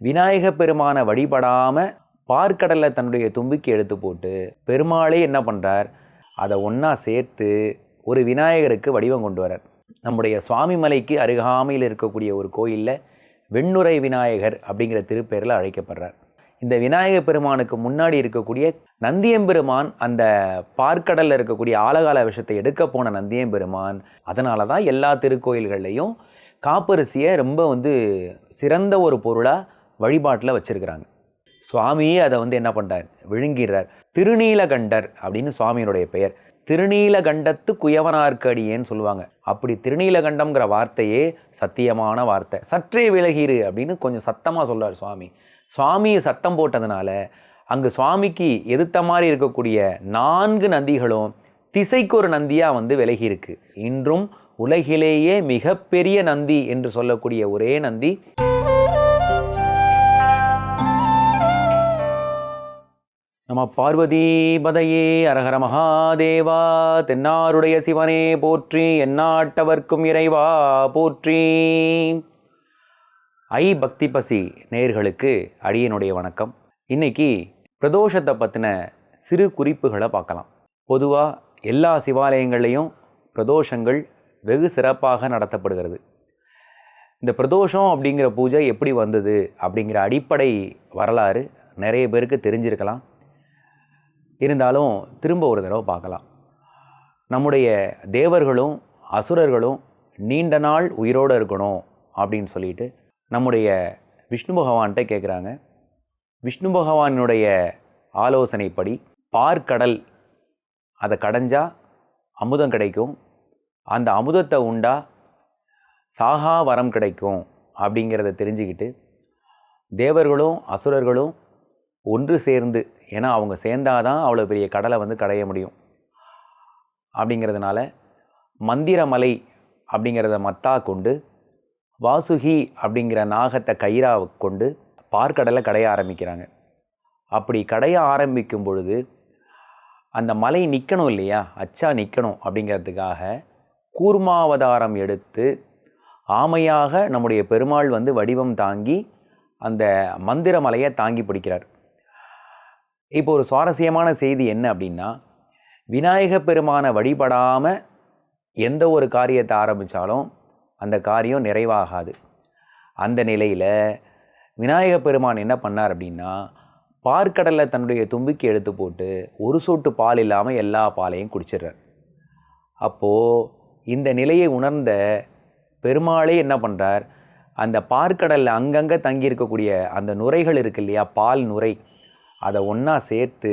விநாயக பெருமானை வழிபடாமல் பார்க்கடலை தன்னுடைய தும்பிக்கை எடுத்து போட்டு பெருமாளே என்ன பண்ணுறார் அதை ஒன்றா சேர்த்து ஒரு விநாயகருக்கு வடிவம் கொண்டு வரார் நம்முடைய சுவாமிமலைக்கு அருகாமையில் இருக்கக்கூடிய ஒரு கோயிலில் வெண்ணுரை விநாயகர் அப்படிங்கிற திருப்பெயரில் அழைக்கப்படுறார். இந்த விநாயக பெருமானுக்கு முன்னாடி இருக்கக்கூடிய நந்தியம்பெருமான் அந்த பார்க்கடலில் இருக்கக்கூடிய ஆலகால விஷத்தை எடுக்க போன நந்தியம்பெருமான் அதனால தான் எல்லா திருக்கோயில்கள்லையும் காப்பரிசியை ரொம்ப வந்து சிறந்த ஒரு பொருளாக வழிபாட்டில் வச்சுருக்கிறாங்க. சுவாமியே அதை வந்து என்ன பண்ணுறார் விழுங்கிறார். திருநீலகண்டர் அப்படின்னு சுவாமியினுடைய பெயர். திருநீலகண்டத்து குயவனார்க்கடியேன்னு சொல்லுவாங்க. அப்படி திருநீலகண்டம்ங்கிற வார்த்தையே சத்தியமான வார்த்தை. சற்றே விலகிரு அப்படின்னு கொஞ்சம் சத்தமாக சொல்றார் சுவாமி. சுவாமி சத்தம் போட்டதுனால அங்கு சுவாமிக்கு எதிர்த்த மாதிரி இருக்கக்கூடிய நான்கு நந்திகளும் திசைக்கு ஒரு நந்தியாக வந்து விலகி இருக்கு இன்றும் உலகிலேயே மிகப்பெரிய நந்தி என்று சொல்லக்கூடிய ஒரே நந்தி நம பார்வதி பதையே அரஹர மகாதேவா தென்னாருடைய சிவனே போற்றி எந்நாட்டவர்க்கும் இறைவா போற்றி. ஐ பக்தி பசி நேயர்களுக்கு அடியனுடைய வணக்கம். இன்னைக்கு பிரதோஷத்தை பற்றின சிறு குறிப்புகளை பார்க்கலாம். பொதுவாக எல்லா சிவாலயங்கள்லேயும் பிரதோஷங்கள் வெகு சிறப்பாக நடத்தப்படுகிறது. இந்த பிரதோஷம் அப்படிங்கிற பூஜை எப்படி வந்தது அப்படிங்கிற அடிப்படை வரலாறு நிறைய பேருக்கு தெரிஞ்சிருக்கலாம். இருந்தாலும் திரும்ப ஒரு தடவை பார்க்கலாம். நம்முடைய தேவர்களும் அசுரர்களும் நீண்ட நாள் உயிரோடு இருக்கணும் அப்படின்னு சொல்லிட்டு நம்முடைய விஷ்ணு பகவான்கிட்ட கேட்குறாங்க. விஷ்ணு பகவானுடைய ஆலோசனைப்படி பார்க்கடல் அதை கடைஞ்சா அமுதம் கிடைக்கும். அந்த அமுதத்தை உண்டா? சாகா வரம் கிடைக்கும் அப்படிங்கிறத தெரிஞ்சுக்கிட்டு தேவர்களும் அசுரர்களும் ஒன்று சேர்ந்து ஏன்னா அவங்க சேர்ந்தாதான் அவ்வளோ பெரிய கடலை வந்து கடைய முடியும். அப்படிங்கிறதுனால மந்திரமலை அப்படிங்கிறத மத்தா கொண்டு வாசுகி அப்படிங்கிற நாகத்தை கயிறா கொண்டு பார்க்கடலை கடைய ஆரம்பிக்கிறாங்க. அப்படி கடைய ஆரம்பிக்கும் பொழுது அந்த மலை நிற்கணும் இல்லையா? அச்சா நிற்கணும் அப்படிங்கிறதுக்காக கூர்மாவதாரம் எடுத்து ஆமையாக நம்முடைய பெருமாள் வந்து வடிவம் தாங்கி அந்த மந்திர மலையை தாங்கி பிடிக்கிறார். இப்போ ஒரு சுவாரஸ்யமான செய்தி என்ன அப்படின்னா விநாயக பெருமானை வழிபடாமல் எந்த ஒரு காரியத்தை ஆரம்பித்தாலும் அந்த காரியம் நிறைவாகாது. அந்த நிலையில் விநாயக பெருமான் என்ன பண்ணார் அப்படின்னா பார்க்கடலில் தன்னுடைய தும்பிக்கு எடுத்து போட்டு ஒரு சொட்டு பால் இல்லாமல் எல்லா பாலையும் குடிச்சிடுறார். அப்போது இந்த நிலையை உணர்ந்த பெருமாளே என்ன பண்ணுறார் அந்த பார்க்கடலில் அங்கங்கே தங்கியிருக்கக்கூடிய அந்த நுரைகள் இருக்கு இல்லையா பால் நுரை அதை ஒன்றா சேர்த்து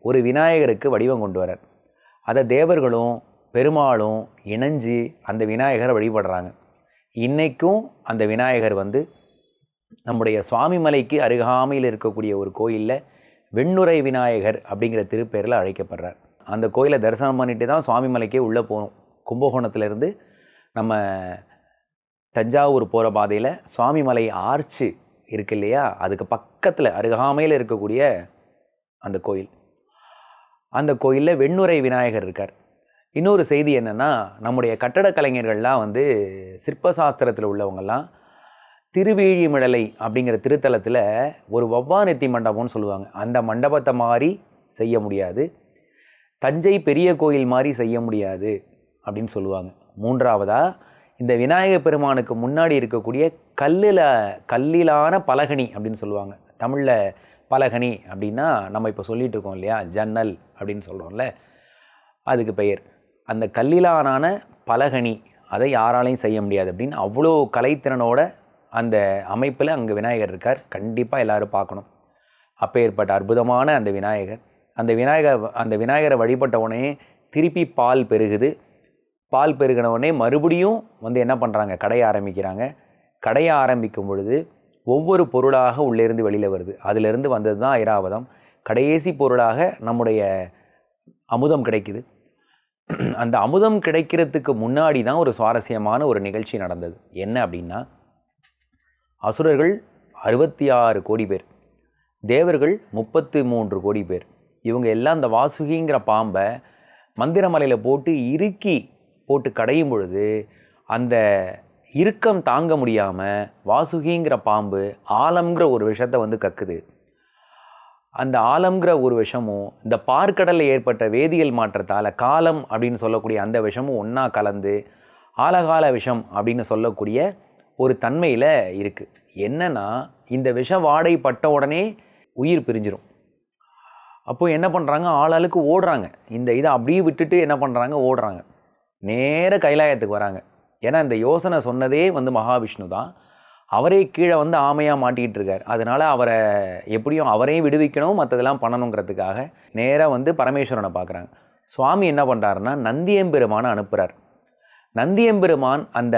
ஒரு விநாயகருக்கு வடிவம் கொண்டு வரார் அதை தேவர்களும் பெருமாளும் இணைஞ்சு அந்த விநாயகரை வழிபடுறாங்க. இன்றைக்கும் அந்த விநாயகர் வந்து நம்முடைய சுவாமிமலைக்கு அருகாமையில் இருக்கக்கூடிய ஒரு கோயிலில் வெண்ணுரை விநாயகர் அப்படிங்கிற திருப்பேரில் அழைக்கப்படுறார். அந்த கோயிலை தரிசனம் பண்ணிட்டு தான் சுவாமிமலைக்கே உள்ளே போகணும் கும்பகோணத்துலேருந்து நம்ம தஞ்சாவூர் போகிற பாதையில் சுவாமிமலை ஆர்ச்சு இருக்கு இல்லையா? அதுக்கு பக்கத்தில் அருகாமையில் இருக்கக்கூடிய அந்த கோயில். அந்த கோயிலில் வெண்ணுரை விநாயகர் இருக்கார். இன்னொரு செய்தி என்னென்னா நம்முடைய கட்டடக் கலைஞர்கள்லாம் வந்து சிற்பசாஸ்திரத்தில் உள்ளவங்கள்லாம் திருவேழிமிடலை அப்படிங்கிற திருத்தலத்தில் ஒரு வவ்வாநெத்தி மண்டபம்னு சொல்லுவாங்க. அந்த மண்டபத்தை மாதிரி செய்ய முடியாது. தஞ்சை பெரிய கோயில் மாதிரி செய்ய முடியாது அப்படின்னு சொல்லுவாங்க. மூன்றாவதாக இந்த விநாயகர் பெருமானுக்கு முன்னாடி இருக்கக்கூடிய கல்லில் கல்லிலான பலகனி அப்படின்னு சொல்லுவாங்க. தமிழில் பலகனி அப்படின்னா நம்ம இப்போ சொல்லிட்டு இருக்கோம் இல்லையா? ஜன்னல் அப்படின்னு சொல்கிறோம்ல அதுக்கு பெயர். அந்த கல்லிலானான பலகனி அதை யாராலையும் செய்ய முடியாது அப்படின்னு அவ்வளோ கலைத்திறனோட அந்த அமைப்பில் அங்கே விநாயகர் இருக்கார். கண்டிப்பாக எல்லோரும் பார்க்கணும். அப்பேற்பட்ட அற்புதமான அந்த விநாயகர். அந்த விநாயகர் அந்த விநாயகரை வழிபட்ட உடனே திருப்பி பால் பெருகுது. பால் பெருகினவுடனே மறுபடியும் வந்து என்ன பண்ணுறாங்க கடைய ஆரம்பிக்கிறாங்க. கடைய ஆரம்பிக்கும் பொழுது ஒவ்வொரு பொருளாக உள்ளேருந்து வெளியில் வருது. அதிலிருந்து வந்தது தான் ஐராவதம். கடைசி பொருளாக நம்முடைய அமுதம் கிடைக்குது. அந்த அமுதம் கிடைக்கிறதுக்கு முன்னாடி தான் ஒரு சுவாரஸ்யமான ஒரு நிகழ்ச்சி நடந்தது. என்ன அப்படின்னா அசுரர்கள் அறுபத்தி ஆறு கோடி பேர் தேவர்கள் முப்பத்து மூன்று கோடி பேர். இவங்க எல்லாம் அந்த வாசுகிங்கிற பாம்பை மந்திரமலையில் போட்டு இறுக்கி போட்டு கடையும் பொழுது அந்த இறுக்கம் தாங்க முடியாமல் வாசுகிங்கிற பாம்பு ஆலம்ங்கிற ஒரு விஷத்தை வந்து கக்குது. அந்த ஆலம்ங்கிற ஒரு விஷமும் இந்த பார்க்கடலில் ஏற்பட்ட வேதியியல் மாற்றத்தால் காலம் அப்படின்னு சொல்லக்கூடிய அந்த விஷமும் ஒன்றா கலந்து ஆலகால விஷம் அப்படின்னு சொல்லக்கூடிய ஒரு தன்மையில் இருக்குது என்னென்னா இந்த விஷ வாடை பட்ட உடனே உயிர் பிரிஞ்சிடும் அப்போது என்ன பண்ணுறாங்க ஆளாளுக்கு ஓடுறாங்க. இந்த இதை அப்படியே விட்டுட்டு என்ன பண்ணுறாங்க ஓடுறாங்க. நேர கைலாயத்துக்கு வராங்க. ஏன்னா இந்த யோசனை சொன்னதே வந்து மகாவிஷ்ணு தான். அவரே கீழே வந்து ஆமையாக மாட்டிக்கிட்டு இருக்கார். அதனால் அவரை எப்படியும் அவரையும் விடுவிக்கணும் மற்றதெல்லாம் பண்ணணுங்கிறதுக்காக நேராக வந்து பரமேஸ்வரனை பார்க்குறாங்க. சுவாமி என்ன பண்ணுறாருன்னா நந்தியம்பெருமானை அனுப்புகிறார் நந்தியம்பெருமான் அந்த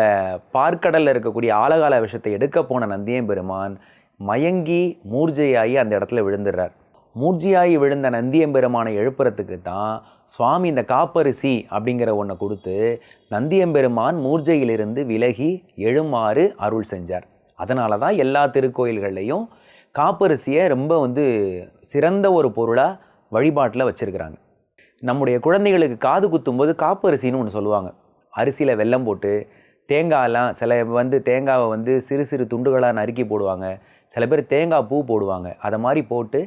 பார்க்கடலில் இருக்கக்கூடிய ஆலகால விஷத்தை எடுக்க போன நந்தியம்பெருமான் மயங்கி மூர்ஜையாகி அந்த இடத்துல விழுந்துடுறார். மூர்ஜியாகி விழுந்த நந்தியம்பெருமானை எழுப்புறதுக்கு தான் சுவாமி இந்த காப்பரிசி அப்படிங்கிற ஒன்றை கொடுத்து நந்தியம்பெருமான் மூர்ஜையிலிருந்து விலகி எழுமாறு அருள் செஞ்சார். அதனால தான் எல்லா திருக்கோயில்கள்லையும் காப்பரிசியை ரொம்ப வந்து சிறந்த ஒரு பொருளாக வழிபாட்டில் வச்சுருக்கிறாங்க. நம்முடைய குழந்தைகளுக்கு காது குத்தும்போது காப்பரிசின்னு ஒன்று சொல்லுவாங்க. அரிசியில் வெல்லம் போட்டு தேங்காயெல்லாம் சில வந்து தேங்காவை வந்து சிறு சிறு துண்டுகளாக நறுக்கி போடுவாங்க. சில பேர் தேங்காய் பூ போடுவாங்க. அதை மாதிரி போட்டு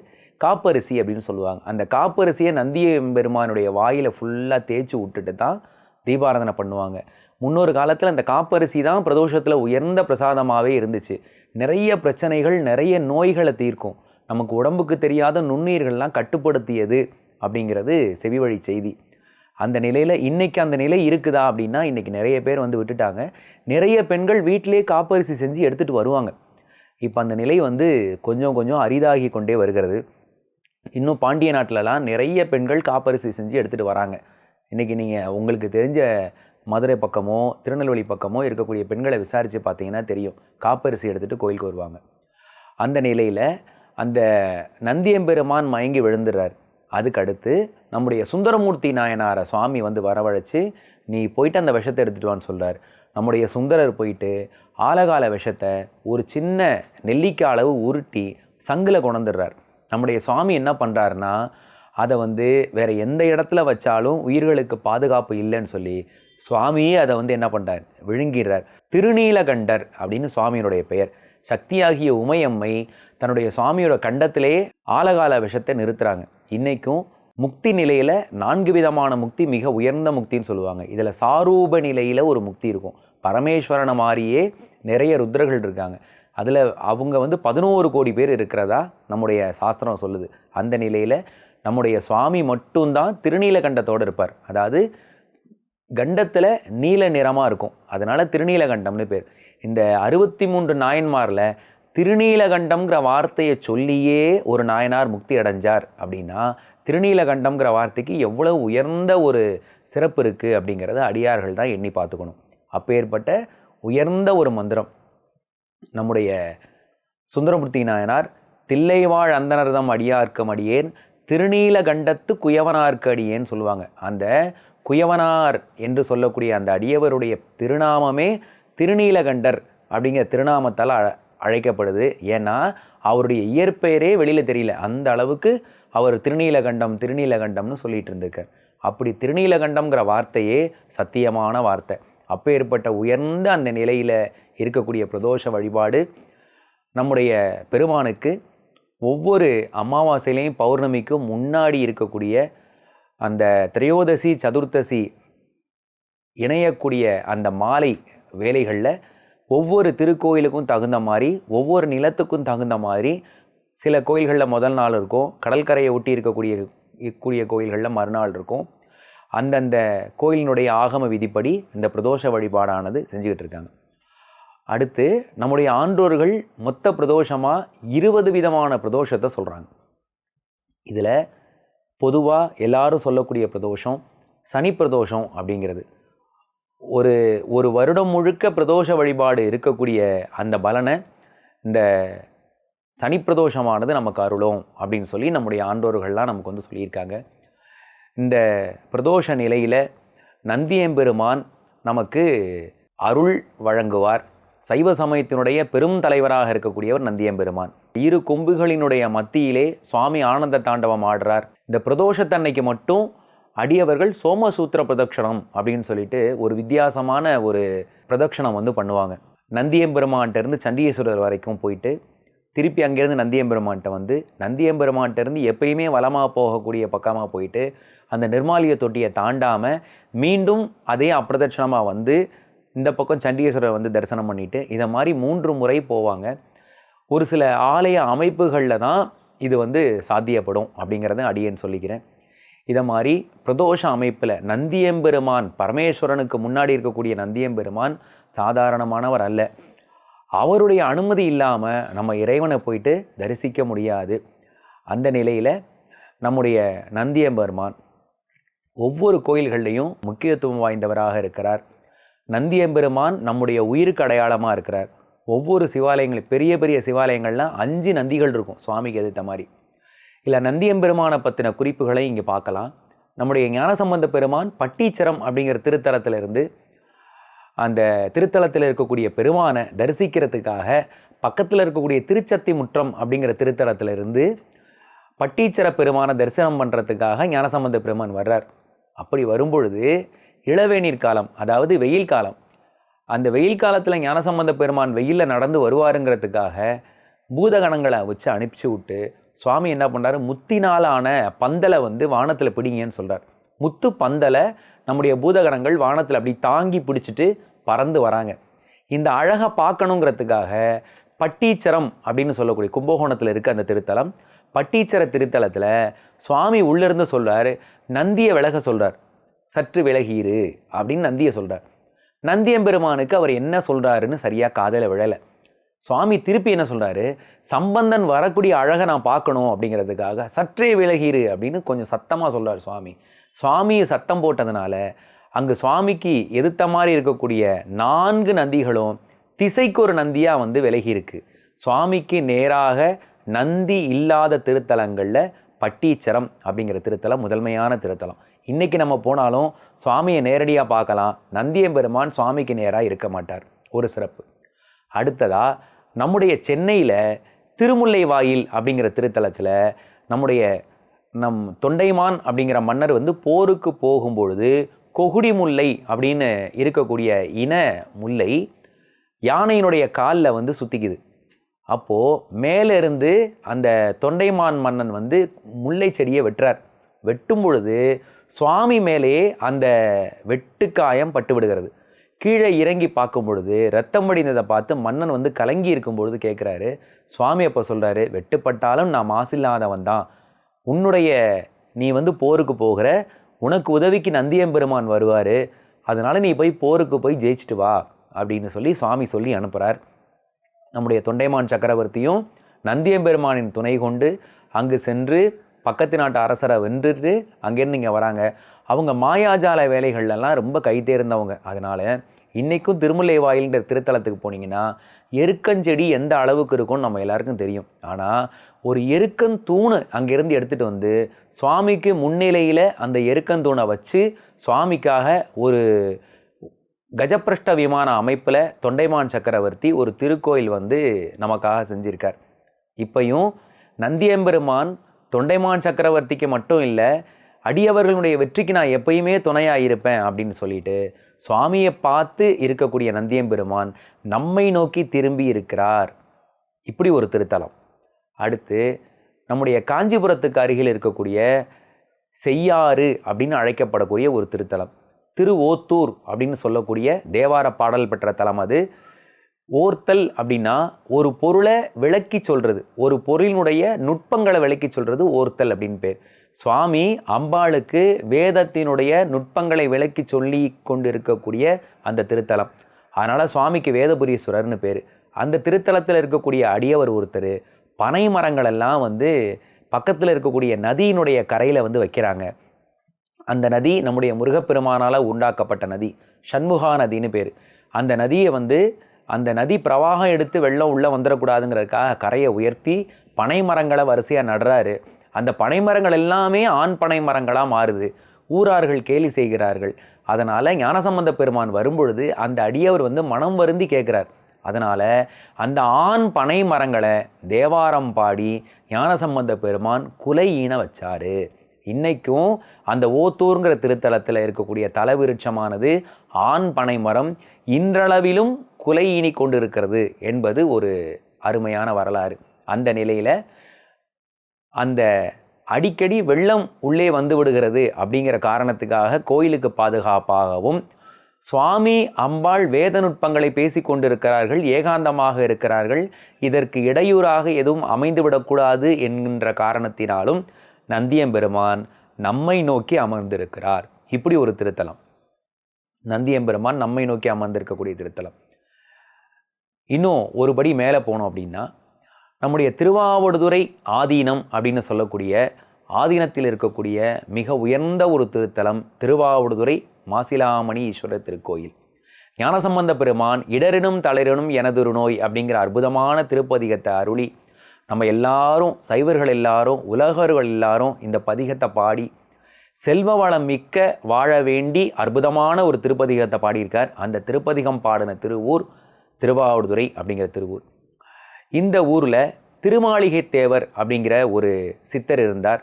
காப்பரிசி அப்படின்னு சொல்லுவாங்க. அந்த காப்பரிசியை நந்திய பெருமானுடைய வாயில் ஃபுல்லாக தேய்ச்சி விட்டுட்டு தான் தீபாராதனை பண்ணுவாங்க. முன்னொரு காலத்தில் அந்த காப்பரிசி தான் பிரதோஷத்தில் உயர்ந்த பிரசாதமாகவே இருந்துச்சு. நிறைய பிரச்சனைகள் நிறைய நோய்களை தீர்க்கும். நமக்கு உடம்புக்கு தெரியாத நுண்ணுயிர்கள்லாம் கட்டுப்படுத்தியது அப்படிங்கிறது செவிவழி செய்தி. அந்த நிலையில் இன்றைக்கி அந்த நிலை இருக்குதா அப்படின்னா இன்றைக்கி நிறைய பேர் வந்து விட்டுட்டாங்க. நிறைய பெண்கள் வீட்டிலே காப்பரிசி செஞ்சு எடுத்துகிட்டு வருவாங்க. இப்போ அந்த நிலை வந்து கொஞ்சம் கொஞ்சம் அரிதாகி கொண்டே வருகிறது. இன்னும் பாண்டிய நாட்டிலலாம் நிறைய பெண்கள் காப்பரிசி செஞ்சு எடுத்துகிட்டு வராங்க. இன்றைக்கி நீங்கள் உங்களுக்கு தெரிஞ்ச மதுரை பக்கமோ திருநெல்வேலி பக்கமோ இருக்கக்கூடிய பெண்களை விசாரித்து பார்த்தீங்கன்னா தெரியும். காப்பரிசி எடுத்துகிட்டு கோயிலுக்கு வருவாங்க. அந்த நிலையில் அந்த நந்தியம்பெருமான் மயங்கி விழுந்துடுறார். அதுக்கு அடுத்து நம்முடைய சுந்தரமூர்த்தி நாயனாரை சுவாமி வந்து வரவழைச்சு நீ போயிட்டு அந்த விஷத்தை எடுத்துகிட்டு வான்னு சொல்கிறார் நம்முடைய சுந்தரர் போயிட்டு ஆலகால விஷத்தை ஒரு சின்ன நெல்லிக்காய் அளவு உருட்டி சங்கில் கொண்டுடுறார் நம்முடைய சுவாமி என்ன பண்ணுறாருன்னா அதை வந்து வேறு எந்த இடத்துல வச்சாலும் உயிர்களுக்கு பாதுகாப்பு இல்லைன்னு சொல்லி சுவாமியே அதை வந்து என்ன பண்ணுறார் விழுங்கிறார். திருநீலகண்டர் அப்படின்னு சுவாமியினுடைய பெயர். சக்தியாகிய உமையம்மை தன்னுடைய சுவாமியோட கண்டத்திலே ஆலகால விஷத்தை நிறுத்துகிறாங்க இன்றைக்கும் முக்தி நிலையில் நான்கு விதமான முக்தி மிக உயர்ந்த முக்தின்னு சொல்லுவாங்க. இதில் சாரூப நிலையில் ஒரு முக்தி இருக்கும். பரமேஸ்வரனை மாதிரியே நிறைய ருத்ரர்கள் இருக்காங்க. அதில் அவங்க வந்து பதினோரு கோடி பேர் இருக்கிறதா நம்முடைய சாஸ்திரம் சொல்லுது. அந்த நிலையில் நம்முடைய சுவாமி மட்டும்தான் திருநீலகண்டத்தோடு இருப்பார். அதாவது கண்டத்தில் நீல நிறமாக இருக்கும். அதனால் திருநீலகண்டம்னு பேர். இந்த அறுபத்தி மூன்று நாயன்மாரில் திருநீலகண்டம்ங்கிற வார்த்தையை சொல்லியே ஒரு நாயனார் முக்தி அடைஞ்சார் அப்படின்னா திருநீலகண்டம்ங்கிற வார்த்தைக்கு எவ்வளவு உயர்ந்த ஒரு சிறப்பு இருக்குது அப்படிங்கிறத அடியார்கள் தான் எண்ணி பார்த்துக்கணும். அப்பேற்பட்ட உயர்ந்த ஒரு மந்திரம். நம்முடைய சுந்தரமூர்த்தி நாயனார் தில்லைவாழ் அந்தனர்தம் அடியார்க்கம் அடியேன் திருநீலகண்டத்து குயவனார்க்கு அடியேன்னு சொல்லுவாங்க. அந்த குயவனார் என்று சொல்லக்கூடிய அந்த அடியவருடைய திருநாமமே திருநீலகண்டர் அப்படிங்கிற திருநாமத்தால் அழைக்கப்படுது. ஏன்னா அவருடைய இயற்பெயரே வெளியில் தெரியல. அந்த அளவுக்கு அவர் திருநீலகண்டம் திருநீலகண்டம்னு சொல்லிட்டு இருந்திருக்கார். அப்படி திருநீலகண்டம்ங்கிற வார்த்தையே சத்தியமான வார்த்தை. அப்போ ஏற்பட்ட உயர்ந்த அந்த நிலையில் இருக்கக்கூடிய பிரதோஷ வழிபாடு நம்முடைய பெருமானுக்கு ஒவ்வொரு அமாவாசையிலையும் பௌர்ணமிக்கும் முன்னாடி இருக்கக்கூடிய அந்த திரையோதசி சதுர்த்தசி இணையக்கூடிய அந்த மாலை வேலைகளில் ஒவ்வொரு திருக்கோயிலுக்கும் தகுந்த மாதிரி ஒவ்வொரு நிலத்துக்கும் தகுந்த மாதிரி சில கோயில்களில் முதல் நாள் இருக்கும். கடற்கரையை ஒட்டி இருக்கக்கூடிய கூடிய கோயில்களில் மறுநாள் இருக்கும். அந்தந்த கோயிலினுடைய ஆகம விதிப்படி இந்த பிரதோஷ வழிபாடானது செஞ்சுக்கிட்டு இருக்காங்க. அடுத்து நம்முடைய ஆன்றோர்கள் மொத்த பிரதோஷமாக இருபது விதமான பிரதோஷத்தை சொல்கிறாங்க இதில் பொதுவாக எல்லாரும் சொல்லக்கூடிய பிரதோஷம் சனி பிரதோஷம் அப்படிங்கிறது. ஒரு ஒரு வருடம் முழுக்க பிரதோஷ வழிபாடு இருக்கக்கூடிய அந்த பலனை இந்த சனி பிரதோஷமானது நமக்கு அருளும் அப்படின்னு சொல்லி நம்முடைய ஆண்டோர்கள்லாம் நமக்கு வந்து சொல்லியிருக்காங்க. இந்த பிரதோஷ நிலையில் நந்தியம்பெருமான் நமக்கு அருள் வழங்குவார். சைவ சமயத்தினுடைய பெரும் தலைவராக இருக்கக்கூடியவர் நந்தியம்பெருமான். இரு கொம்புகளினுடைய மத்தியிலே சுவாமி ஆனந்த தாண்டவம் ஆடுறார். இந்த பிரதோஷத்தன்னைக்கு மட்டும் அடியவர்கள் சோமசூத்திர பிரதட்சணம் அப்படின்னு சொல்லிட்டு ஒரு வித்தியாசமான ஒரு பிரதட்சணம் வந்து பண்ணுவாங்க. நந்தியம்பெருமான்ட்ட இருந்து சண்டிகேஸ்வரர் வரைக்கும் போயிட்டு திருப்பி அங்கேருந்து நந்தியம்பெருமான்ட்ட வந்து நந்தியம்பெருமான்கிட்டேருந்து எப்பயுமே வலமாக போகக்கூடிய பக்கமாக போயிட்டு அந்த நிர்மாலிய தொட்டியை தாண்டாமல் மீண்டும் அதே அப்பிரதட்சணமாக வந்து இந்த பக்கம் சண்டிகேஸ்வரர் வந்து தரிசனம் பண்ணிவிட்டு இதை மாதிரி மூன்று முறை போவாங்க. ஒரு சில ஆலய அமைப்புகளில் தான் இது வந்து சாத்தியப்படும் அப்படிங்கிறத அடியேன் சொல்லிக்கிறேன். இதை மாதிரி பிரதோஷ அமைப்பில் நந்தியம்பெருமான் பரமேஸ்வரனுக்கு முன்னாடி இருக்கக்கூடிய நந்தியம்பெருமான் சாதாரணமானவர் அல்ல. அவருடைய அனுமதி இல்லாமல் நம்ம இறைவனை போயிட்டு தரிசிக்க முடியாது. அந்த நிலையில் நம்முடைய நந்தியம்பெருமான் ஒவ்வொரு கோயில்கள்லேயும் முக்கியத்துவம் வாய்ந்தவராக இருக்கிறார். நந்தியம்பெருமான் நம்முடைய உயிருக்கு அடையாளமாக இருக்கிறார். ஒவ்வொரு சிவாலயங்கள் பெரிய பெரிய சிவாலயங்கள்லாம் அஞ்சு நந்திகள் இருக்கும் சுவாமிக்கு எதிர்த்த மாதிரி. இல்லை நந்தியம்பெருமானை பற்றின குறிப்புகளை இங்கே பார்க்கலாம். நம்முடைய ஞானசம்பந்த பெருமான் பட்டீச்சரம் அப்படிங்கிற திருத்தலத்திலிருந்து அந்த திருத்தலத்தில் இருக்கக்கூடிய பெருமானை தரிசிக்கிறதுக்காக பக்கத்தில் இருக்கக்கூடிய திருச்சத்தி முற்றம் அப்படிங்கிற திருத்தலத்திலிருந்து பட்டீச்சர பெருமானை தரிசனம் பண்ணுறதுக்காக ஞானசம்பந்த பெருமான் வர்றார். அப்படி வரும்பொழுது இளவேநீர் காலம் அதாவது வெயில் காலம். அந்த வெயில் காலத்தில் ஞானசம்பந்த பெருமான் வெயிலில் நடந்து வருவாருங்கிறதுக்காக பூதகணங்களை வச்சு அனுப்பிச்சி விட்டு சுவாமி என்ன பண்ணுறாரு முத்தினாலான பந்தலை வந்து வானத்தில் பிடிங்கன்னு சொல்கிறார் முத்து பந்தலை நம்முடைய பூதகணங்கள் வானத்தில் அப்படி தாங்கி பிடிச்சிட்டு பறந்து வராங்க. இந்த அழகை பார்க்கணுங்கிறதுக்காக பட்டீச்சரம் அப்படின்னு சொல்லக்கூடிய கும்பகோணத்தில் இருக்க அந்த திருத்தலம் பட்டீச்சர திருத்தலத்தில் சுவாமி உள்ளிருந்து சொல்கிறார் நந்தியை விலக சொல்கிறார் சற்று விலகிரு அப்படின்னு நந்தியை சொல்கிறார் நந்தியம்பெருமானுக்கு அவர் என்ன சொல்கிறாருன்னு சரியாக காதல விழலை. சுவாமி திருப்பி என்ன சொல்கிறாரு சம்பந்தன் வரக்கூடிய அழகை நான் பார்க்கணும் அப்படிங்கிறதுக்காக சற்றே விலகிரு அப்படின்னு கொஞ்சம் சத்தமாக சொல்கிறார் சுவாமி. சுவாமியை சத்தம் போட்டதுனால அங்கு சுவாமிக்கு எதிர்த்த மாதிரி இருக்கக்கூடிய நான்கு நந்திகளும் திசைக்கு ஒரு நந்தியாக வந்து விலகியிருக்கு. சுவாமிக்கு நேராக நந்தி இல்லாத திருத்தலங்களில் பட்டீச்சரம் அப்படிங்கிற திருத்தலம் முதன்மையான திருத்தலம். இன்றைக்கி நம்ம போனாலும் சுவாமியை நேரடியாக பார்க்கலாம். நந்தியம்பெருமான் சுவாமிக்கு நேராக இருக்க மாட்டார். ஒரு சிறப்பு. அடுத்ததாக நம்முடைய சென்னையில் திருமுல்லை வாயில் அப்படிங்கிற திருத்தலத்தில் நம்முடைய நம் தொண்டைமான் அப்படிங்கிற மன்னர் வந்து போருக்கு போகும்பொழுது கொகுடி முல்லை அப்படின்னு இருக்கக்கூடிய இன முல்லை யானையினுடைய காலில் வந்து சுத்திக்குது. அப்போது மேலிருந்து அந்த தொண்டைமான் மன்னன் வந்து முல்லை செடியை வெட்டுறார். வெட்டும் பொழுது சுவாமி மேலேயே அந்த வெட்டுக்காயம் பட்டு விடுகிறது கீழே இறங்கி பார்க்கும் பொழுது ரத்தம் வடிந்ததை பார்த்து மன்னன் வந்து கலங்கி இருக்கும் பொழுது கேட்குறாரு சுவாமி அப்போ சொல்கிறாரு வெட்டுப்பட்டாலும் நான் மாசில்லாதவன் தான். உன்னுடைய நீ வந்து போருக்கு போகிற உனக்கு உதவிக்கு நந்தியம்பெருமான் வருவார். அதனால் நீ போய் போருக்கு போய் ஜெயிச்சிட்டு வா அப்படின்னு சொல்லி சுவாமி சொல்லி அனுப்புகிறார் நம்முடைய தொண்டைமான் சக்கரவர்த்தியும் நந்தியம்பெருமானின் துணை கொண்டு அங்கு சென்று பக்கத்து நாட்டு அரசரை வென்றுட்டு அங்கேருந்து இங்கே வராங்க. அவங்க மாயாஜால வேலைகள்லாம் ரொம்ப கைத்தேர்ந்தவங்க அதனால் இன்றைக்கும் திருமுல்லை வாயில்ன்ற திருத்தலத்துக்கு போனீங்கன்னா எருக்கஞ்செடி எந்த அளவுக்கு இருக்கும்னு நம்ம எல்லாருக்கும் தெரியும். ஆனால் ஒரு எருக்கந்தூணு அங்கேருந்து எடுத்துகிட்டு வந்து சுவாமிக்கு முன்னிலையில் அந்த எருக்கந்தூணை வச்சு சுவாமிக்காக ஒரு கஜப்பிரஷ்ட விமான அமைப்பில் தொண்டைமான் சக்கரவர்த்தி ஒரு திருக்கோயில் வந்து நமக்காக செஞ்சுருக்கார். இப்பையும் நந்தியம்பெருமான் தொண்டைமான் சக்கரவர்த்திக்கு மட்டும் இல்லை அடியவர்களுடைய வெற்றிக்கு நான் எப்பயுமே துணையாக இருப்பேன் அப்படின்னு சொல்லிட்டு சுவாமியை பார்த்து இருக்கக்கூடிய நந்தியம்பெருமான் நம்மை நோக்கி திரும்பி இருக்கிறார். இப்படி ஒரு திருத்தலம். அடுத்து நம்முடைய காஞ்சிபுரத்துக்கு அருகில் இருக்கக்கூடிய செய்யாறு அப்படின்னு அழைக்கப்படக்கூடிய ஒரு திருத்தலம். திருவோத்தூர் அப்படின்னு சொல்லக்கூடிய தேவார பாடல் பெற்ற தலம் அது. ஓர்த்தல் அப்படின்னா ஒரு பொருளை விளக்கி சொல்கிறது ஒரு பொருளினுடைய நுட்பங்களை விளக்கி சொல்கிறது ஓர்த்தல் அப்படின்னு பேர். சுவாமி அம்பாளுக்கு வேதத்தினுடைய நுட்பங்களை விளக்கி சொல்லி கொண்டு இருக்கக்கூடிய அந்த திருத்தலம். அதனால் சுவாமிக்கு வேதபுரீஸ்வரர்னு பேர். அந்த திருத்தலத்தில் இருக்கக்கூடிய அடியவர் ஒருத்தர் பனை மரங்களெல்லாம் வந்து பக்கத்தில் இருக்கக்கூடிய நதியினுடைய கரையில் வந்து வைக்கிறாங்க. அந்த நதி நம்முடைய முருகப்பெருமானால் உண்டாக்கப்பட்ட நதி சண்முகா நதின்னு பேர். அந்த நதியை வந்து அந்த நதி பிரவாகம் எடுத்து வெள்ளம் உள்ளே வந்துடக்கூடாதுங்கிறதுக்காக கரையை உயர்த்தி பனை மரங்களை வரிசையாக நடுறாரு. அந்த பனை மரங்கள் எல்லாமே ஆண் பனை மரங்களாக மாறுது. ஊரார்கள் கேலி செய்கிறார்கள். அதனால் ஞானசம்பந்த பெருமான் வரும்பொழுது அந்த அடியவர் வந்து மனம் வருந்தி கேட்குறார். அதனால் அந்த ஆண் பனை மரங்களை தேவாரம் பாடி ஞானசம்பந்த பெருமான் குலை ஈன வச்சார். இன்றைக்கும் அந்த ஓத்தூருங்கிற திருத்தலத்தில் இருக்கக்கூடிய தலவிருட்சமானது ஆண் பனை மரம் இன்றளவிலும் குலையினி கொண்டிருக்கிறது என்பது ஒரு அருமையான வரலாறு. அந்த நிலையில் அந்த அடிக்கடி வெள்ளம் உள்ளே வந்து விடுகிறது அப்படிங்கிற காரணத்துக்காக கோயிலுக்கு பாதுகாப்பாகவும் சுவாமி அம்பாள் வேத நுட்பங்களை பேசி கொண்டிருக்கிறார்கள் ஏகாந்தமாக இருக்கிறார்கள் இதற்கு இடையூறாக எதுவும் அமைந்துவிடக்கூடாது என்கின்ற காரணத்தினாலும் நந்தியம்பெருமான் நம்மை நோக்கி அமர்ந்திருக்கிறார். இப்படி ஒரு திருத்தலம். நந்தியம்பெருமான் நம்மை நோக்கி அமர்ந்திருக்கக்கூடிய திருத்தலம். இன்னும் ஒருபடி மேலே போனோம் அப்படின்னா நம்முடைய திருவாவடுதுறை ஆதீனம் அப்படின்னு சொல்லக்கூடிய ஆதீனத்தில் இருக்கக்கூடிய மிக உயர்ந்த ஒரு திருத்தலம் திருவாவடுதுறை மாசிலாமணி ஈஸ்வரர் திருக்கோயில். ஞானசம்பந்த பெருமான் இடரினும் தளரினும் எனதொரு நோய் அப்படிங்கிற அற்புதமான திருப்பதிகத்தை அருளி நம்ம எல்லாரும் சைவர்கள் எல்லாரும் உலகர்கள் எல்லாரும் இந்த பதிகத்தை பாடி செல்வ வளம் மிக்க வாழ வேண்டி அற்புதமான ஒரு திருப்பதிகத்தை பாடியிருக்கார். அந்த திருப்பதிகம் பாடின திருவூர் திருவாவடுதுறை அப்படிங்கிற திருவூர். இந்த ஊரில் திருமாளிகை தேவர் அப்படிங்கிற ஒரு சித்தர் இருந்தார்.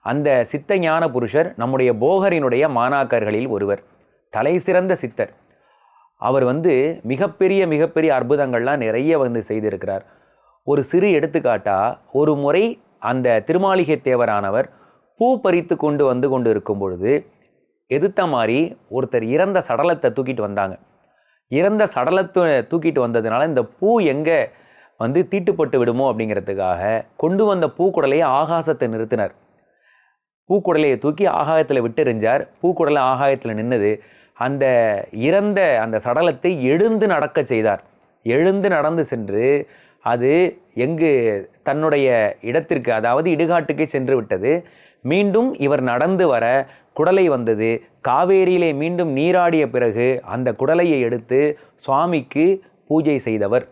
அந்த சித்த ஞான புருஷர் நம்முடைய போகரினுடைய மாணாக்கர்களில் ஒருவர் தலை சிறந்த சித்தர். அவர் வந்து மிகப்பெரிய மிகப்பெரிய அற்புதங்கள்லாம் நிறைய வந்து செய்திருக்கிறார். ஒரு சிறு எடுத்துக்காட்டாக ஒரு முறை அந்த திருமாளிகை தேவரானவர் பூ பறித்து கொண்டு வந்து கொண்டு இருக்கும் பொழுது எதிர்த்த மாதிரி ஒருத்தர் இறந்த சடலத்தை தூக்கிட்டு வந்தாங்க. இறந்த சடலத்தை தூக்கிட்டு வந்ததுனால இந்த பூ எங்கே வந்து தீட்டுப்பட்டு விடுமோ அப்படிங்கிறதுக்காக கொண்டு வந்த பூக்குடலையை ஆகாசத்தை நிறுத்தினார். பூக்குடலையை தூக்கி ஆகாயத்தில் விட்டுறிஞ்சார் பூக்குடலை ஆகாயத்தில் நின்னது. அந்த இறந்த அந்த சடலத்தை எழுந்து நடக்க செய்தார். எழுந்து நடந்து சென்று அது எங்கு தன்னுடைய இடத்திற்கு அதாவது இடுகாட்டுக்கு சென்று விட்டது. மீண்டும் இவர் நடந்து வர குடலை வந்தது. காவேரியிலே மீண்டும் நீராடிய பிறகு அந்த குடலையை எடுத்து சுவாமிக்கு பூஜை செய்தவர்.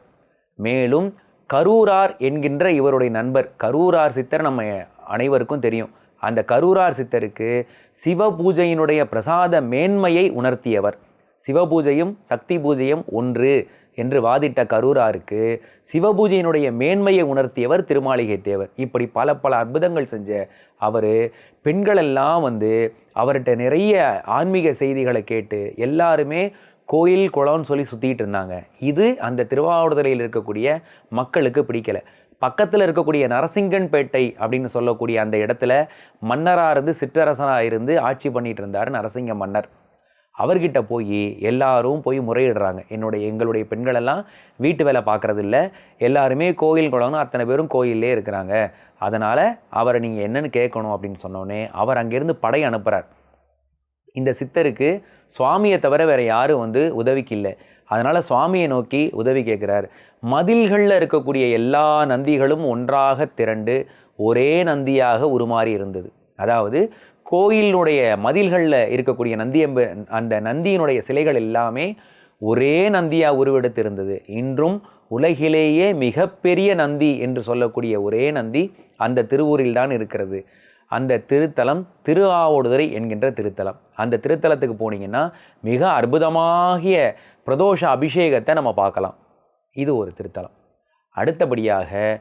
மேலும் கரூரார் என்கின்ற இவருடைய நண்பர் கரூரார் சித்தர் நம்ம அனைவருக்கும் தெரியும். அந்த கரூரார் சித்தருக்கு சிவ பூஜையினுடைய பிரசாத மேன்மையை உணர்த்தியவர். சிவ பூஜையும் சக்தி பூஜையும் ஒன்று. என்று வாதிட்ட கரூராருக்கு சிவபூஜையினுடைய மேன்மையை உணர்த்தியவர் திருமாளிகை தேவர். இப்படி பல பல அற்புதங்கள் செஞ்ச அவர் பெண்களெல்லாம் வந்து அவர்கிட்ட நிறைய ஆன்மீக செய்திகளை கேட்டு எல்லாருமே கோயில் குளம்னு சொல்லி சுற்றிட்டு இருந்தாங்க. இது அந்த திருவாவூர்துறையில் இருக்கக்கூடிய மக்களுக்கு பிடிக்கலை. பக்கத்தில் இருக்கக்கூடிய நரசிங்கன்பேட்டை அப்படின்னு சொல்லக்கூடிய அந்த இடத்துல மன்னராக இருந்து சிற்றரசனாக இருந்து ஆட்சி பண்ணிகிட்டு இருந்தார் நரசிங்க மன்னர். அவர்கிட்ட போய் எல்லாரும் போய் முறையிடுறாங்க. என்னுடைய எங்களுடைய பெண்களெல்லாம் வீட்டு வேலை பார்க்குறதில்ல. எல்லாருமே கோயில் குளம்னு அத்தனை பேரும் கோயிலே இருக்கிறாங்க. அதனால் அவரை நீங்கள் என்னென்னு கேட்கணும் அப்படின்னு சொன்னோடனே அவர் அங்கேருந்து படை அனுப்புகிறார் இந்த சித்தருக்கு சுவாமியை தவிர வேறு யாரும் வந்து உதவிக்கு இல்லை. அதனால் சுவாமியை நோக்கி உதவி கேட்குறார். மதில்களில் இருக்கக்கூடிய எல்லா நந்திகளும் ஒன்றாக திரண்டு ஒரே நந்தியாக உருமாறி இருந்தது. அதாவது கோயிலினுடைய மதில்களில் இருக்கக்கூடிய நந்தியம்ப அந்த நந்தியினுடைய சிலைகள் எல்லாமே ஒரே நந்தியாக உருவெடுத்து இருந்தது இன்றும் உலகிலேயே மிகப்பெரிய நந்தி என்று சொல்லக்கூடிய ஒரே நந்தி அந்த திருவூரில் தான் இருக்கிறது. அந்த திருத்தலம் திருஆவோடுதுறை என்கின்ற திருத்தலம். அந்த திருத்தலத்துக்கு போனீங்கன்னா மிக அற்புதமாகிய பிரதோஷ அபிஷேகத்தை நம்ம பார்க்கலாம். இது ஒரு திருத்தலம். அடுத்தபடியாக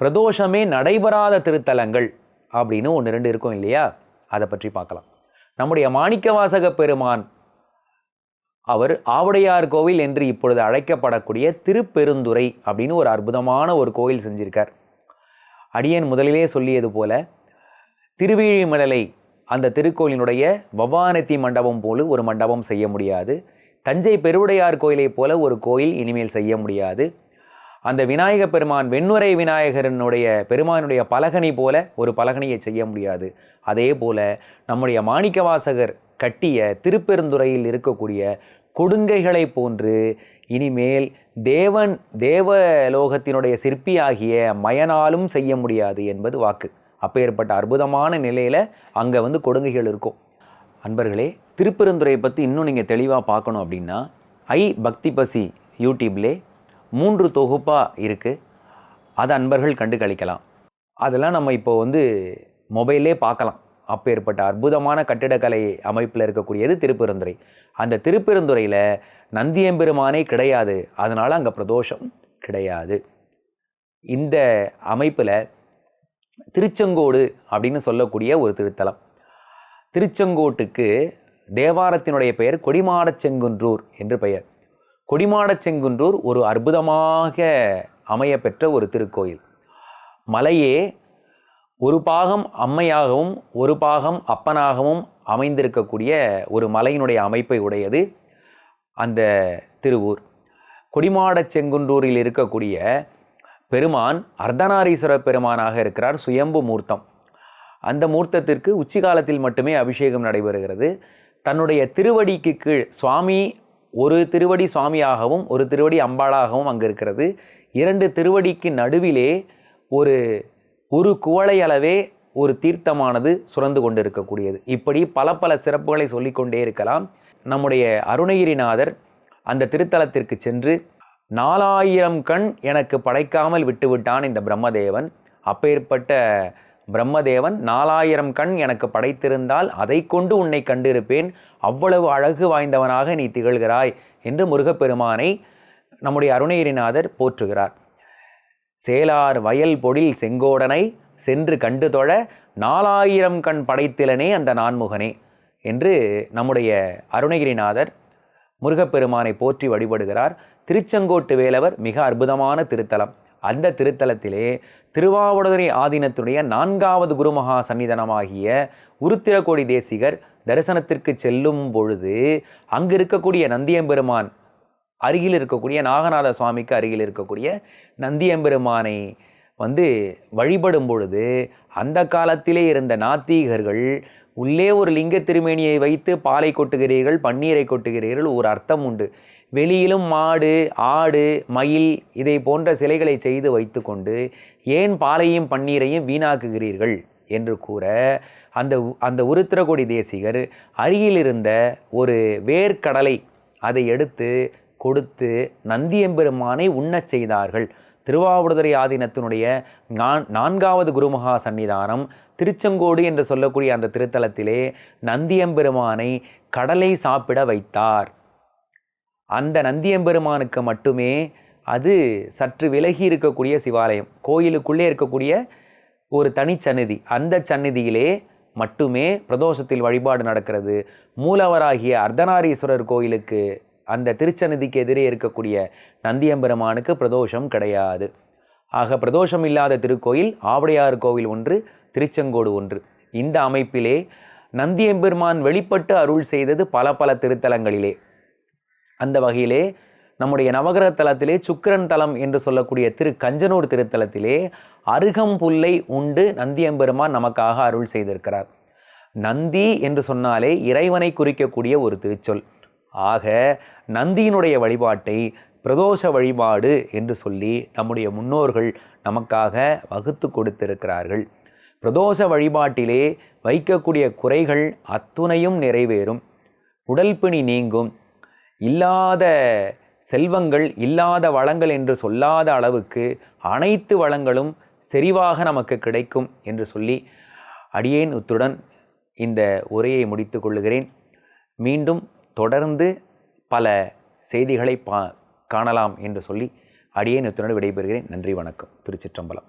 பிரதோஷமே நடைபெறாத திருத்தலங்கள் அப்படின்னு ஒன்று ரெண்டு இருக்கும் இல்லையா? அதை பற்றி பார்க்கலாம். நம்முடைய மாணிக்கவாசக பெருமான் அவர் ஆவுடையார் கோவில் என்று இப்பொழுது அழைக்கப்படக்கூடிய திருப்பெருந்துறை அப்படின்னு ஒரு அற்புதமான ஒரு கோவில் செஞ்சிருக்கார். அடியன் முதலிலே சொல்லியது போல திருவிழிமலை அந்த திருக்கோயிலினுடைய வவானத்தி மண்டபம் போல ஒரு மண்டபம் செய்ய முடியாது. தஞ்சை பெருவுடையார் கோயிலைப் போல ஒரு கோயில் இனிமேல் செய்ய முடியாது. அந்த விநாயக பெருமான் வெண்ணுரை விநாயகரனுடைய பெருமானுடைய பலகனி போல ஒரு பலகனியை செய்ய முடியாது. அதே போல நம்முடைய மாணிக்கவாசகர் கட்டிய திருப்பெருந்துறையில் இருக்கக்கூடிய கொடுங்கைகளை போன்று இனிமேல் தேவன் தேவலோகத்தினுடைய சிற்பியாகிய மயனாலும் செய்ய முடியாது என்பது வாக்கு. அப்பேற்பட்ட அற்புதமான நிலையில் அங்கே வந்து கொடுங்கைகள் இருக்கும். அன்பர்களே திருப்பெருந்துறையை பற்றி இன்னும் நீங்கள் தெளிவாக பார்க்கணும் அப்படின்னா ஐ பக்தி பசி யூடியூப்லே மூன்று தொகுப்பாக இருக்குது அதை அன்பர்கள் கண்டு கழிக்கலாம். அதெல்லாம் நம்ம இப்போ வந்து மொபைல்லே பார்க்கலாம். அப்பேற்பட்ட அற்புதமான கட்டிடக்கலை அமைப்பில் இருக்கக்கூடியது திருப்பெருந்துறை. அந்த திருப்பெருந்துறையில் நந்தியம்பெருமானே கிடையாது. அதனால் அங்கே பிரதோஷம் கிடையாது. இந்த அமைப்பில் திருச்செங்கோடு அப்படின்னு சொல்லக்கூடிய ஒரு திருத்தலம். திருச்செங்கோட்டுக்கு தேவாரத்தினுடைய பெயர் கொடிமாடச் செங்குன்றூர் என்று பெயர். கொடிமாடச் செங்குன்றூர் ஒரு அற்புதமாக அமையப்பெற்ற ஒரு திருக்கோயில். மலையே ஒரு பாகம் அம்மையாகவும் ஒரு பாகம் அப்பனாகவும் அமைந்திருக்கக்கூடிய ஒரு மலையினுடைய அமைப்பை உடையது அந்த திருவூர். கொடிமாடச் செங்குன்றூரில் இருக்கக்கூடிய பெருமான் அர்த்தநாரீஸ்வர பெருமானாக இருக்கிறார் சுயம்பு மூர்த்தம். அந்த மூர்த்தத்திற்கு உச்சிகாலத்தில் மட்டுமே அபிஷேகம் நடைபெறுகிறது. தன்னுடைய திருவடிக்கு கீழ் சுவாமி ஒரு திருவடி சுவாமியாகவும் ஒரு திருவடி அம்பாளாகவும் அங்கே இருக்கிறது. இரண்டு திருவடிக்கு நடுவிலே ஒரு ஒரு குவளை அளவே ஒரு தீர்த்தமானது சுரந்து கொண்டிருக்கக்கூடியது. இப்படி பல பல சிறப்புகளை சொல்லிக்கொண்டே இருக்கலாம். நம்முடைய அருணகிரிநாதர் அந்த திருத்தலத்திற்கு சென்று நாலாயிரம் கண் எனக்கு படைக்காமல் விட்டுவிட்டான் இந்த பிரம்மதேவன். அப்பேற்பட்ட பிரம்மதேவன் நாலாயிரம் கண் எனக்கு படைத்திருந்தால் அதை கொண்டு உன்னை கண்டிருப்பேன். அவ்வளவு அழகு வாய்ந்தவனாக நீ திகழ்கிறாய் என்று முருகப்பெருமானை நம்முடைய அருணகிரிநாதர் போற்றுகிறார். சேலார் வயல் பொழில் செங்கோடனை சென்று கண்டு தொழ நாலாயிரம் கண் படைத்திலனே அந்த நான்முகனே என்று நம்முடைய அருணகிரிநாதர் முருகப்பெருமானை போற்றி வழிபடுகிறார். திருச்செங்கோட்டு வேலவர் மிக அற்புதமான திருத்தலம். அந்த திருத்தலத்திலே திருவாவடுதுறை ஆதீனத்துடைய நான்காவது குருமகா சன்னிதனமாகிய உருத்திரக்கோடி தேசிகர் தரிசனத்திற்கு செல்லும் பொழுது அங்கு இருக்கக்கூடிய நந்தியம்பெருமான் அருகில் இருக்கக்கூடிய நாகநாத சுவாமிக்கு அருகில் இருக்கக்கூடிய நந்தியம்பெருமானை வந்து வழிபடும் பொழுது அந்த காலத்திலே இருந்த நாத்திகர்கள் உள்ளே ஒரு லிங்க திருமேனியை வைத்து பாலை கொட்டுகிறீர்கள் பன்னீரை கொட்டுகிறீர்கள் ஒரு அர்த்தம் உண்டு. வெளியிலும் மாடு ஆடு மயில் இதை போன்ற சிலைகளை செய்து வைத்துக்கொண்டு ஏன் பாலையும் பன்னீரையும் வீணாக்குகிறீர்கள்? என்று கூற அந்த அந்த உருத்திரகொடி தேசிகர் அருகிலிருந்த ஒரு வேர்க்கடலை அதை எடுத்து கொடுத்து நந்தியம்பெருமானை உண்ணச் செய்தார்கள். திருவாவடுதுறை ஆதீனத்தினுடைய நான் நான்காவது குருமகா சன்னிதானம் திருச்செங்கோடு என்று சொல்லக்கூடிய அந்த திருத்தலத்திலே நந்தியம்பெருமானை கடலை சாப்பிட வைத்தார். அந்த நந்தியம்பெருமானுக்கு மட்டுமே அது சற்று விலகி இருக்கக்கூடிய சிவாலயம். கோயிலுக்குள்ளே இருக்கக்கூடிய ஒரு தனிச்சந்நிதி அந்த சந்நிதியிலே மட்டுமே பிரதோஷத்தில் வழிபாடு நடக்கிறது. மூலவராகிய அர்த்தநாரீஸ்வரர் கோயிலுக்கு அந்த திருச்சந்நிதிக்கு எதிரே இருக்கக்கூடிய நந்தியம்பெருமானுக்கு பிரதோஷம் கிடையாது. ஆக பிரதோஷம் இல்லாத திருக்கோயில் ஆவடையார் கோவில் ஒன்று திருச்செங்கோடு ஒன்று. இந்த அமைப்பிலே நந்தியம்பெருமான் வெளிப்பட்டு அருள் செய்தது பல பல திருத்தலங்களிலே. அந்த வகையிலே நம்முடைய நவகிரக தலத்திலே சுக்கிரன் தலம் என்று சொல்லக்கூடிய திரு கஞ்சனூர் திருத்தலத்திலே அருகம்புல்லை உண்டு நந்தியம்பெருமான் நமக்காக அருள் செய்திருக்கிறார். நந்தி என்று சொன்னாலே இறைவனை குறிக்கக்கூடிய ஒரு திருச்சொல். ஆக நந்தியினுடைய வழிபாட்டை பிரதோஷ வழிபாடு என்று சொல்லி நம்முடைய முன்னோர்கள் நமக்காக வகுத்து கொடுத்திருக்கிறார்கள். பிரதோஷ வழிபாட்டிலே வைக்கக்கூடிய குறைகள் அத்துணையும் நிறைவேறும். உடல்பிணி நீங்கும். இல்லாத செல்வங்கள் இல்லாத வளங்கள் என்று சொல்லாத அளவுக்கு அனைத்து வளங்களும் செறிவாக நமக்கு கிடைக்கும் என்று சொல்லி அடியேன் உத்துடன் இந்த உரையை முடித்து கொள்ளுகிறேன். மீண்டும் தொடர்ந்து பல செய்திகளை பா காணலாம் என்று சொல்லி அடியேன் உத்துடன் விடைபெறுகிறேன். நன்றி வணக்கம். திருச்சிற்றம்பலம்.